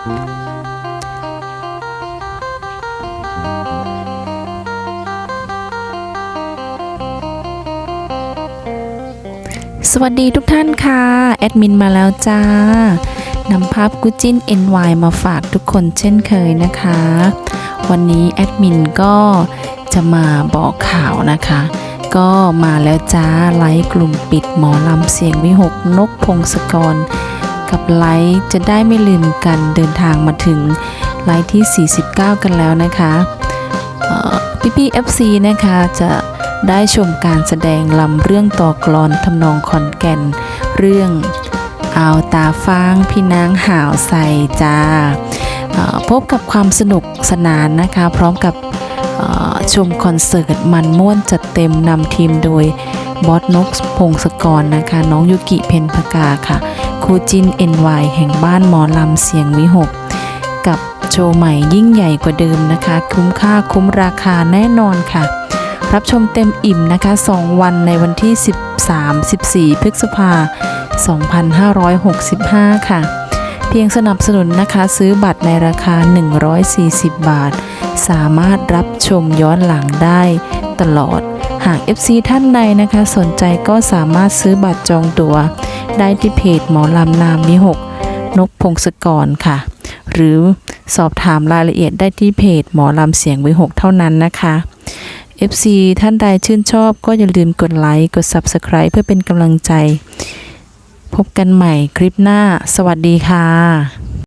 สวัสดีทุกท่านค่ะ แอดมินมาแล้วจ้านำภาพกุจิน NY มาฝากทุกคนเช่นเคยนะคะ วันนี้แอดมินก็จะมาบอกข่าวนะคะ ก็มาแล้วจ้าไลฟ์กลุ่มปิดหมอลำเสียงวิหกนกพงศกร กับไลฟ์จะได้ไม่ลืมกันเดินทางมาถึงไลฟ์ที่ 49 กันแล้วนะคะพี่พี่ FC นะคะจะได้ชมการแสดงลำเรื่องต่อกลอนทำนองขอนแก่น เรื่องอาวตาฟางพี่นางห่าวใส่จ้าพบกับความสนุกสนานนะคะ พร้อมกับชมคอนเสิร์ตมันม่วนจัดเต็มนำทีมโดย บอสนกพงศกรนะคะ น้องยุกิเพนพกาค่ะครูจิน NY แห่งบ้านหมอลำเสียงวิหก กับโชว์ใหม่ยิ่งใหญ่กว่าเดิมนะคะ คุ้มค่าคุ้มราคาแน่นอนค่ะ รับชมเต็มอิ่มนะคะ 2 วันในวันที่ 13-14 พฤษภา2565 ค่ะ เพียงสนับสนุนนะคะซื้อบัตรในราคา 140 บาท สามารถรับชมย้อนหลังได้ตลอด หาก FC ท่านใดนะคะสนใจก็สามารถซื้อบัตรจองตั๋ว ได้ที่เพจหมอลำนามวิหกนกพงศกรค่ะ หรือสอบถามรายละเอียดได้ที่เพจหมอลำเสียงวิหกเท่านั้นนะคะ FC ท่านใดชื่นชอบก็อย่าลืมกดไลค์ กด Subscribe เพื่อเป็นกำลังใจ พบกันใหม่คลิปหน้า สวัสดีค่ะ